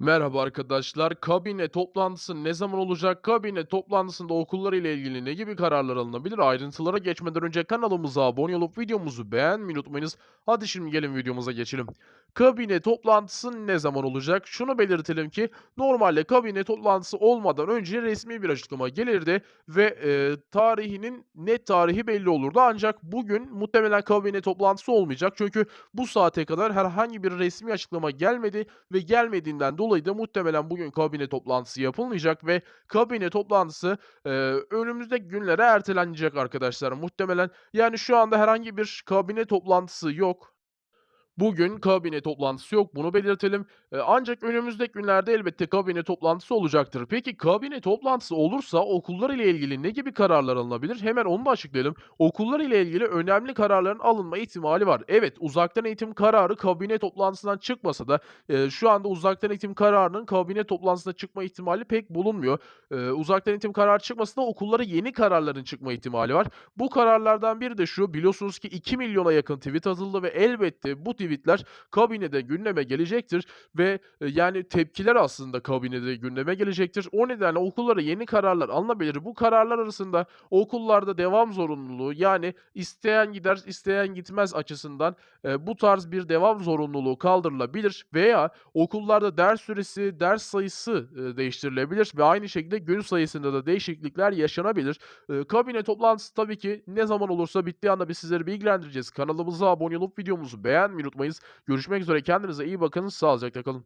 Merhaba arkadaşlar. Kabine toplantısı ne zaman olacak? Kabine toplantısında okullar ile ilgili ne gibi kararlar alınabilir? Ayrıntılara geçmeden önce kanalımıza abone olup videomuzu beğenmeyi unutmayınız. Hadi şimdi gelin videomuza geçelim. Kabine toplantısı ne zaman olacak? Şunu belirtelim ki normalde kabine toplantısı olmadan önce resmi bir açıklama gelirdi ve e, tarihinin net tarihi belli olurdu. Ancak bugün muhtemelen kabine toplantısı olmayacak. Çünkü bu saate kadar herhangi bir resmi açıklama gelmedi ve gelmediğinden dolayı da muhtemelen bugün kabine toplantısı yapılmayacak ve kabine toplantısı, eee, önümüzdeki günlere ertelenecek arkadaşlar muhtemelen. Yani şu anda herhangi bir kabine toplantısı yok. Bugün kabine toplantısı yok, bunu belirtelim. Eee, ancak önümüzdeki günlerde elbette kabine toplantısı olacaktır. Peki kabine toplantısı olursa okullar ile ilgili ne gibi kararlar alınabilir? Hemen onu da açıklayalım. Okullar ile ilgili önemli kararların alınma ihtimali var. Evet, uzaktan eğitim kararı kabine toplantısından çıkmasa da eee, şu anda uzaktan eğitim kararının kabine toplantısında çıkma ihtimali pek bulunmuyor. Eee, uzaktan eğitim kararı çıkmasa da okullara yeni kararların çıkma ihtimali var. Bu kararlardan biri de şu, biliyorsunuz ki 2 milyona yakın tweet atıldı ve elbette bu tweetler kabinede gündeme gelecektir ve, eee, yani tepkiler aslında kabinede gündeme gelecektir. O nedenle okullara yeni kararlar alınabilir. Bu kararlar arasında okullarda devam zorunluluğu, yani isteyen gider, isteyen gitmez açısından, eee, bu tarz bir devam zorunluluğu kaldırılabilir veya okullarda ders süresi, ders sayısı, eee, değiştirilebilir ve aynı şekilde gün sayısında da değişiklikler yaşanabilir. Eee, kabine toplantısı tabii ki ne zaman olursa bittiği anda biz sizleri bilgilendireceğiz. Kanalımıza abone olup videomuzu beğenmeyi unutmayınız. Görüşmek üzere, kendinize iyi bakın, sağlıcakla kalın.